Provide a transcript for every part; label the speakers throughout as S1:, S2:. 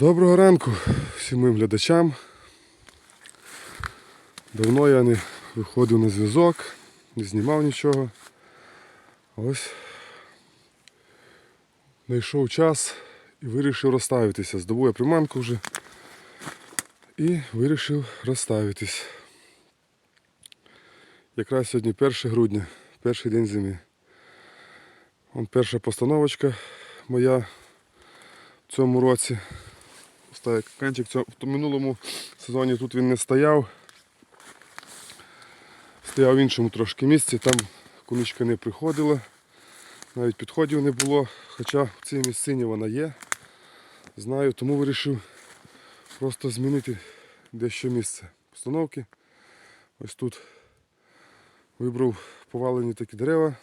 S1: Доброго ранку всім моїм глядачам. Давно я не виходив на зв'язок, не знімав нічого. Ось знайшов час і вирішив розставитися. Здобув я приманку вже і вирішив розставитись. Якраз сьогодні 1 грудня, перший день зими. Вон перша постановочка моя в цьому році. Ставив канчик. В минулому сезоні тут він не стояв. Стояв в іншому трошки місці, там куничка не приходила, навіть підходів не було, хоча в цій місцині вона є. Знаю, тому вирішив просто змінити дещо місце постановки. Ось тут вибрав повалені такі дерева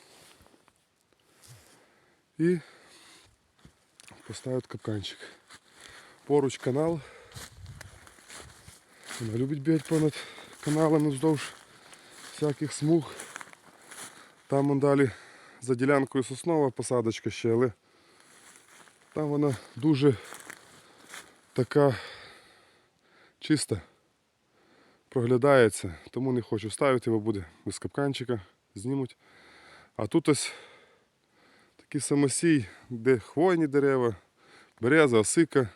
S1: і поставив капканчик. Поруч канал. Вона любить бігати понад каналами вздовж всяких смуг. Там вон далі за ділянкою соснова посадочка ще, але там вона дуже така чиста, проглядається, тому не хочу ставити, бо буде без капканчика, знімуть. А тут ось такий самосій, де хвойні дерева, береза, осика.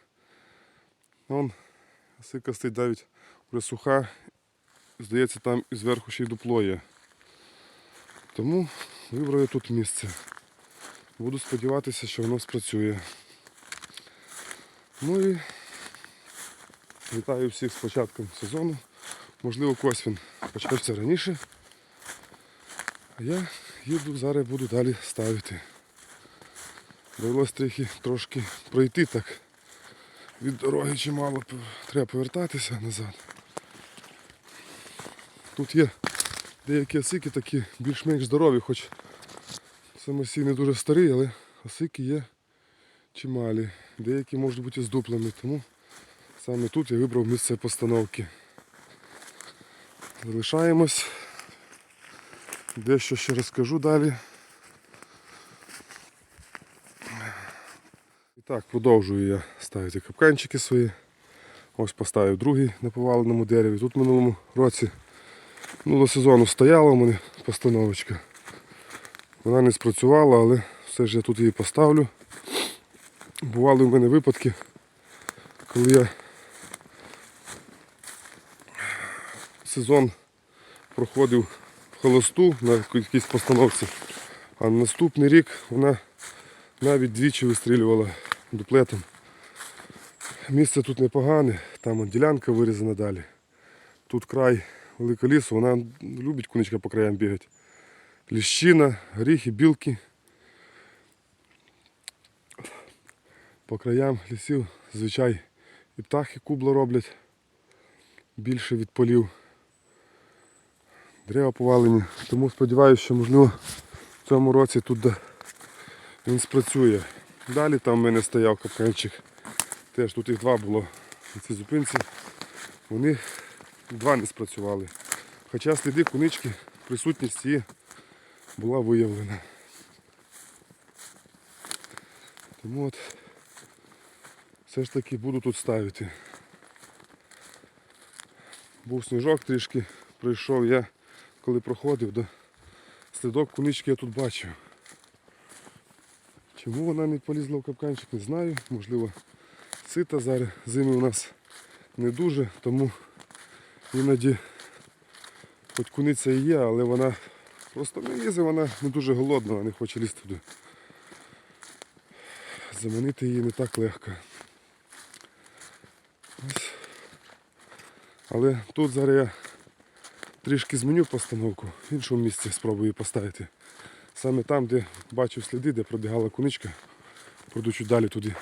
S1: Вон осика стоїть навіть вже. Здається, там і зверху ще й дупло є. Тому вибрав я тут місце. Буду сподіватися, що воно спрацює. Ну і вітаю всіх з початком сезону. Можливо, когось він почався раніше. А я їду, зараз буду далі ставити. Довелось трохи трошки пройти так. Від дороги чимало треба повертатися назад. Тут є деякі осики такі більш-менш здорові, хоч самосій не дуже старий, але осики є чималі. Деякі можуть бути з дуплами, тому саме тут я вибрав місце постановки. Залишаємось. Дещо ще розкажу далі. Так, продовжую я ставити капканчики свої. Ось поставив другий на поваленому дереві. Тут в минулому році минулого сезону стояла у мене постановочка. Вона не спрацювала, але все ж я тут її поставлю. Бували в мене випадки, коли я сезон проходив в холосту на якійсь постановці, а на наступний рік вона навіть двічі вистрілювала дуплетом. Місце тут непогане, там от ділянка вирізана далі. Тут край великого лісу, вона любить куничка по краям бігати. Ліщина, горіхи, білки. По краям лісів звичай і птахи кубло роблять більше від полів. Дерева повалені. Тому сподіваюся, що можливо в цьому році тут він спрацює. Далі там в мене стояв капканчик. Теж тут їх два було на цій зупинці. Вони два не спрацювали. Хоча сліди кунички, присутність її була виявлена. Тому от все ж таки буду тут ставити. Був сніжок трішки, прийшов я, коли проходив, до слідок кунички я тут бачив. Чому вона не полізла в капканчик, не знаю. Можливо, сита зараз зими у нас не дуже, тому іноді хоч куниця і є, але вона просто не лізе, вона не дуже голодна, вона не хоче лізти туди. Заманити її не так легко. Ось. Але тут зараз я трішки зміню постановку, в іншому місці спробую поставити. Саме там, де бачив сліди, де пробігала куничка, пройду чуть далі туди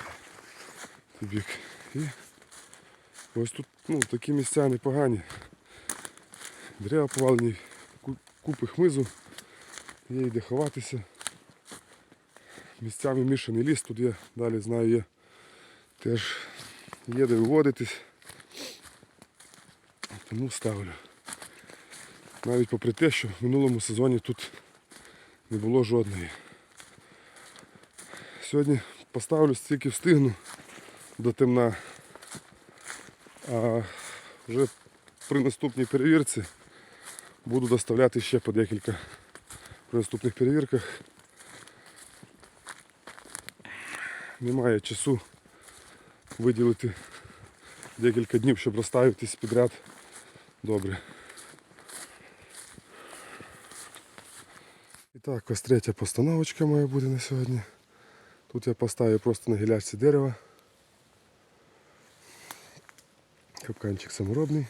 S1: бік. І ось тут ну, такі місця непогані. Дерева повалені, купи хмизу, є де ховатися. Місцями мішаний ліс, тут я далі знаю, є теж є де виводитись. Тому ставлю. Навіть попри те, що в минулому сезоні тут не було жодної. Сьогодні поставлю стільки встигну до темна. А вже при наступній перевірці буду доставляти ще по декілька при наступних перевірках. Немає часу виділити декілька днів, щоб розставитись підряд добре. Так, ось третя постановочка моя буде на сьогодні. Тут я поставив просто на гілячці дерева. Капканчик саморобний.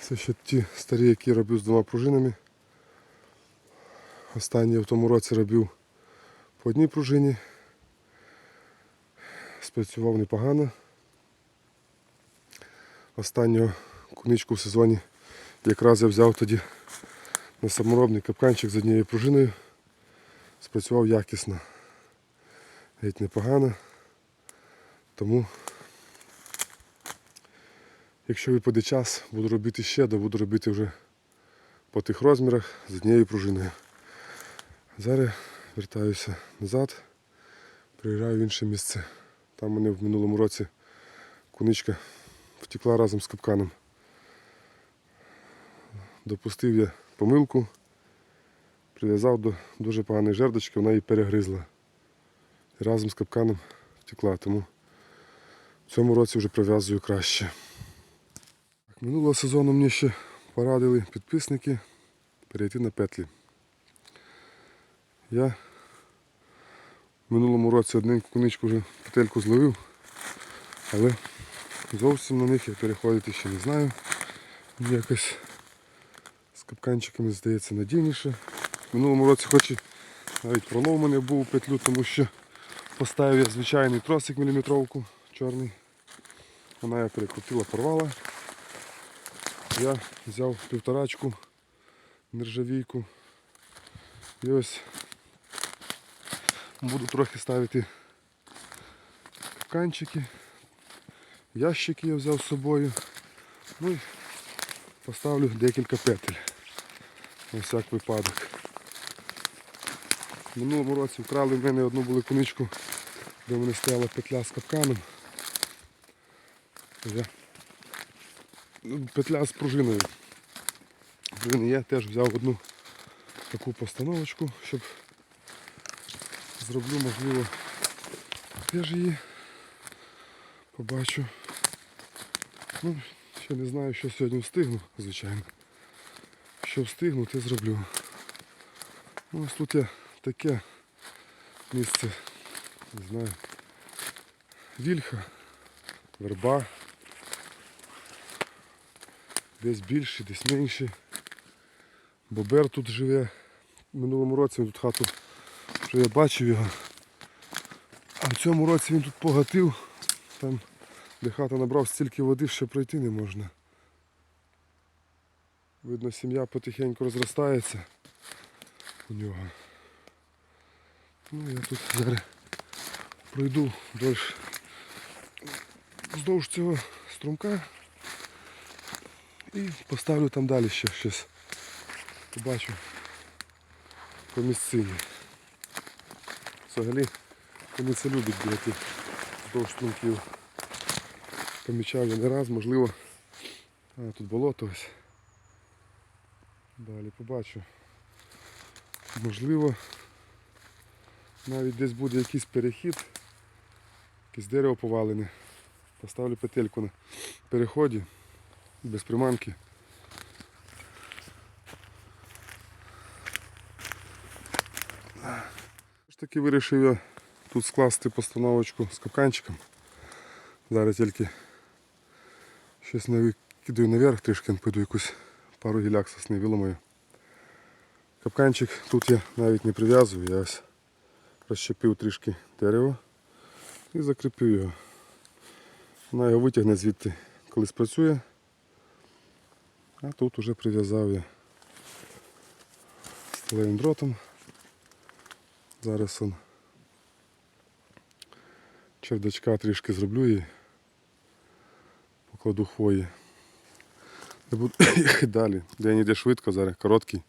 S1: Це ще ті старі, які робив з двома пружинами. Останні в тому році робив по одній пружині. Спрацював непогано. Останнього куничку в сезоні якраз я взяв тоді на саморобний капканчик з однією пружиною. Спрацював якісно. Геть непогано. Тому, якщо випаде час, буду робити ще, то буду робити вже по тих розмірах з однією пружиною. Зараз вертаюся назад, приїжджаю в інше місце. Там мене в минулому році куничка втекла разом з капканом. Допустив я помилку, прив'язав до дуже поганої жердочки, вона її перегризла. І разом з капканом втекла, тому в цьому році вже прив'язую краще. Минулого сезону мені ще порадили підписники перейти на петлі. Я в минулому році одненьку куничку вже петельку зловив, але зовсім на них я переходити ще не знаю. Якось капканчиками здається надійніше. В минулому році хоч і навіть пролов у мене був у петлю, тому що поставив я звичайний тросик міліметровку чорний. Вона я перекрутила, порвала. Я взяв півторачку нержавійку. І ось буду трохи ставити капканчики. Ящики я взяв з собою. Ну і поставлю декілька петель. На всяк випадок. В минулому році вкрали в мене одну були куничку, де мене стояла петля з капканом. Я... ну, Петля з пружиною. Пружини є, теж взяв одну таку постановочку, щоб зроблю, можливо, теж її побачу. Ну, ще не знаю, що сьогодні встигну, звичайно. Що встигну, те зроблю. Ось тут я таке місце, не знаю, вільха, верба. Десь більше, десь менше. Бобер тут живе. В минулому році він тут хату вже я бачив його. А в цьому році він тут погатив. Там, де хата набрав стільки води, що пройти не можна. Видно, сім'я потихеньку розростається у нього. Ну я тут зараз пройду вдовж, вздовж цього струмка і поставлю там далі ще щось. Побачу по місцині. Взагалі кониця любить бігати вздовж струмків. Помічав я не раз, можливо. А, тут болото ось. Далі побачу. Можливо, навіть десь буде якийсь перехід, якесь дерево повалене. Поставлю петельку на переході без приманки. Таки вирішив я тут скласти постановочку з капканчиком. Зараз тільки щось не викидаю наверх, трішки піду якусь пару гіляк сосни виламаю. Капканчик тут я навіть не прив'язую, я ось розщепив трішки дерева і закріпив його. Вона його витягне звідти, коли спрацює. А тут уже прив'язав я сталевим дротом. Зараз он чердачка трішки зроблю і покладу хвої. Я буду їхати далі. День йде швидко, зараз короткий,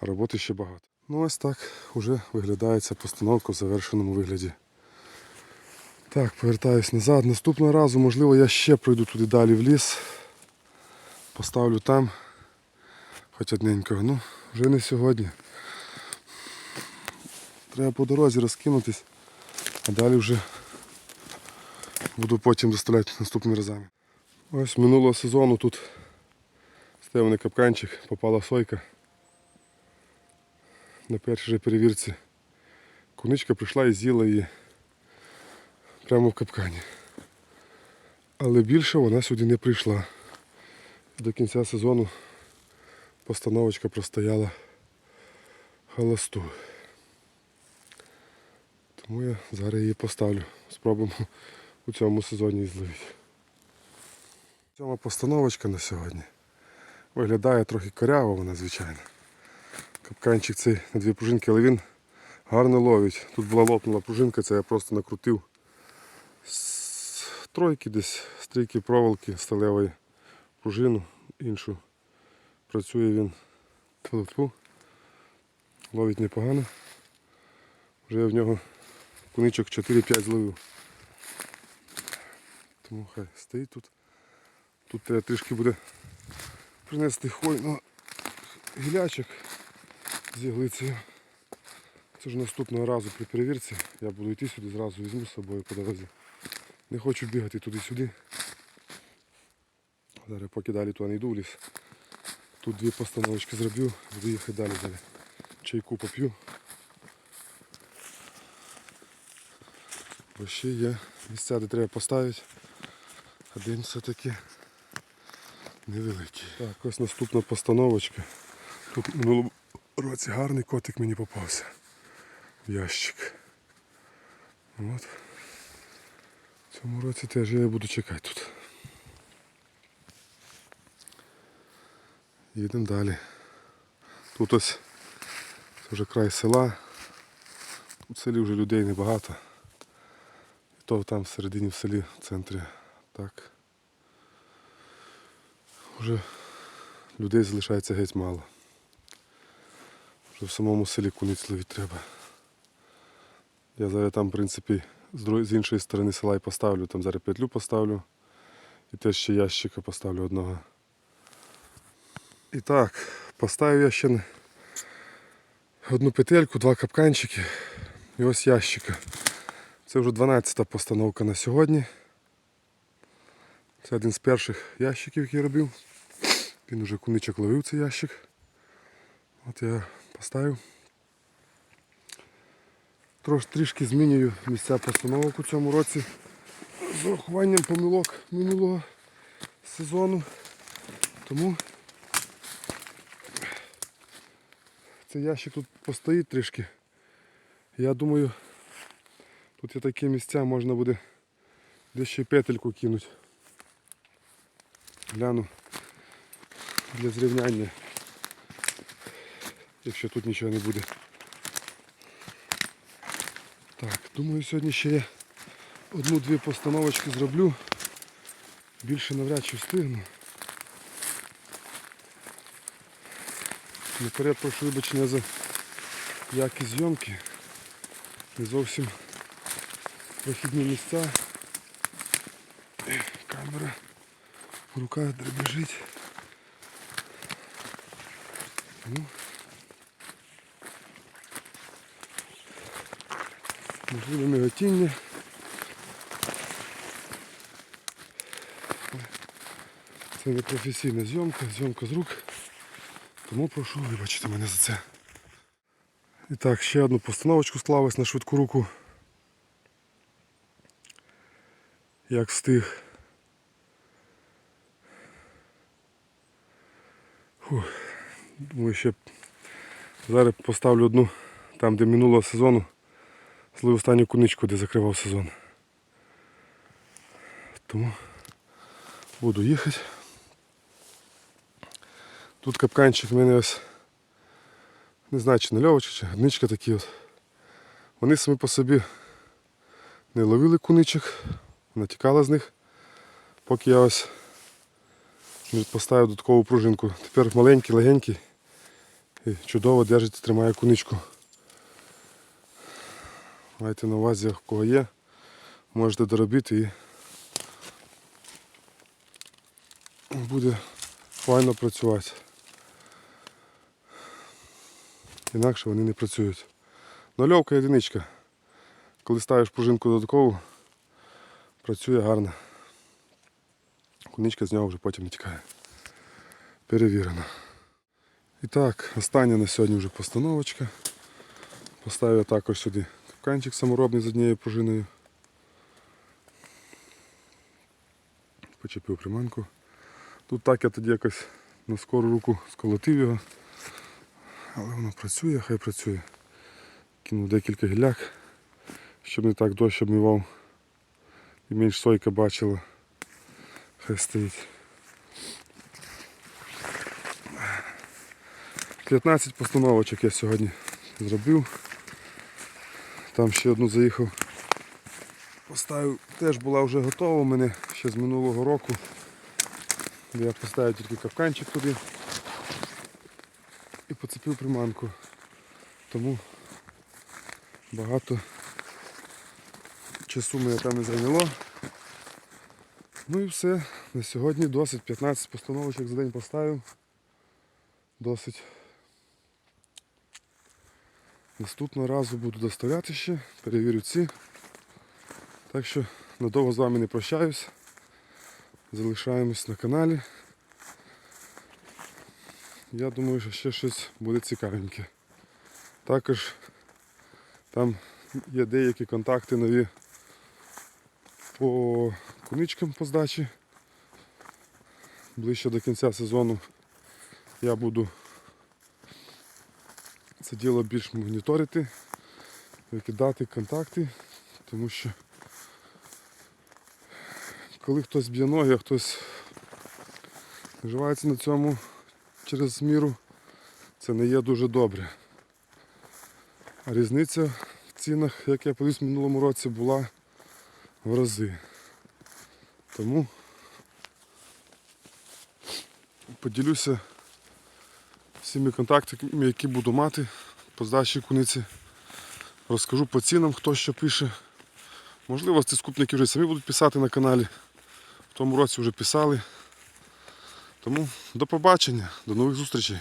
S1: а роботи ще багато. Ну ось так вже виглядає ця постановка в завершеному вигляді. Так, повертаюсь назад. Наступного разу, можливо, я ще пройду туди далі в ліс. Поставлю там. Хоч одненького. Ну, вже не сьогодні. Треба по дорозі розкинутись, а далі вже буду потім доставляти наступними разами. Ось минулого сезону тут стевний капканчик, попала сойка. На першій же перевірці куничка прийшла і з'їла її прямо в капкані. Але більше вона сюди не прийшла. До кінця сезону постановочка простояла холосту. Тому я зараз її поставлю. Спробуємо у цьому сезоні зловити. Цьому постановочка на сьогодні. Виглядає трохи коряво вона, звичайно. Капканчик цей на дві пружинки, але він гарно ловить. Тут була лопнула пружинка, це я просто накрутив з тройки десь, з трійки проволоки сталевої пружину іншу. Працює він тьфу-тьфу. ловить непогано. Вже я в нього куничок 4-5 зловив. Тому хай стоїть тут. Тут треба трішки буде принести хвойного гілячок з іглицею. Це ж наступного разу при перевірці. Я буду йти сюди, зразу візьму з собою по дорозі. Не хочу бігати туди-сюди. Зараз поки далі туди не йду в ліс. Тут дві постановочки зроблю, буду їхати далі далі. Чайку поп'ю. Бо ще є місця, де треба поставити. Один все-таки невеликий. Так, ось наступна постановочка. Тут минулому році гарний котик мені попався. В ящик. От. В цьому році теж я буду чекати тут. Їдемо далі. Тут ось це вже край села. Тут в селі вже людей небагато. І то там всередині в селі, в центрі. Так. Вже людей залишається геть мало. Вже в самому селі куниць ловити треба. Я зараз там, в принципі, з, іншої сторони села і поставлю, там зараз петлю поставлю. І теж ще ящика поставлю одного. І так, поставив я ще одну петельку, два капканчики і ось ящика. Це вже 12-та постановка на сьогодні. Це один з перших ящиків, який робив. Він уже куничок ловив цей ящик. От я поставив. Трош трішки змінюю місця постановок у цьому році з урахуванням помилок минулого сезону. Тому цей ящик тут постоїть трішки. Я думаю, тут є такі місця, можна буде десь ще петельку кинути. Гляну для зрівняння, якщо тут нічого не буде. Так, думаю, сьогодні ще я одну-дві постановочки зроблю. Більше навряд чи встигну. Наперед прошу вибачення за якість зйомки. Не зовсім прохідні місця. Камера в руках дребежить. Ну. Можливо миготіння. Це не професійна зйомка, зйомка з рук. Тому прошу вибачити мене за це. І так, ще одну постановочку склалась на швидку руку. Як встиг. Фух. Думаю, ще зараз поставлю одну там, де минулого сезону. Злив останню куничку, де закривав сезон. Тому буду їхати. Тут капканчик в мене ось не знаю чи нальовочка, чи гничка такі от. Вони самі по собі не ловили куничок, вона тікала з них, поки я ось поставив додаткову пружинку. Тепер маленький, легенький і чудово держить, тримає куничку. Майте на увазі, в кого є. можете доробити і буде файно працювати. Інакше вони не працюють. Нульовка одиничка. Коли ставиш пружинку додаткову, працює гарно. Куничка з нього вже потім не тікає. Перевірено. І так, остання на сьогодні вже постановочка. Поставив також сюди капканчик саморобний з однією пружиною. Почепив приманку. Тут так я тоді якось на скору руку сколотив його. Але воно працює, хай працює. Кинув декілька гіляк, щоб не так дощ обмивав і менш сойка бачила. Хай стоїть. 15 постановочок я сьогодні зробив. Там ще одну заїхав. Поставив, теж була вже готова у мене ще з минулого року. Я поставив тільки капканчик туди і поцепив приманку. Тому багато часу мене там не зайняло. Ну і все. На сьогодні досить 15 постановочок за день поставив. Досить. Наступного разу буду доставляти ще, перевірю ці. Так що надовго з вами не прощаюсь. Залишаємось на каналі. Я думаю, що ще щось буде цікавеньке. Також там є деякі контакти нові по куничкам по здачі. Ближче до кінця сезону я буду це діло більш моніторити, викидати контакти, тому що коли хтось б'є ноги, а хтось наживається на цьому через міру, це не є дуже добре. А різниця в цінах, як я повіз в минулому році, була в рази. Тому поділюся всіми контактами, які буду мати по здачі куниці. Розкажу по цінам, хто що пише. Можливо, ці скупники вже самі будуть писати на каналі. В тому році вже писали. Тому до побачення, до нових зустрічей.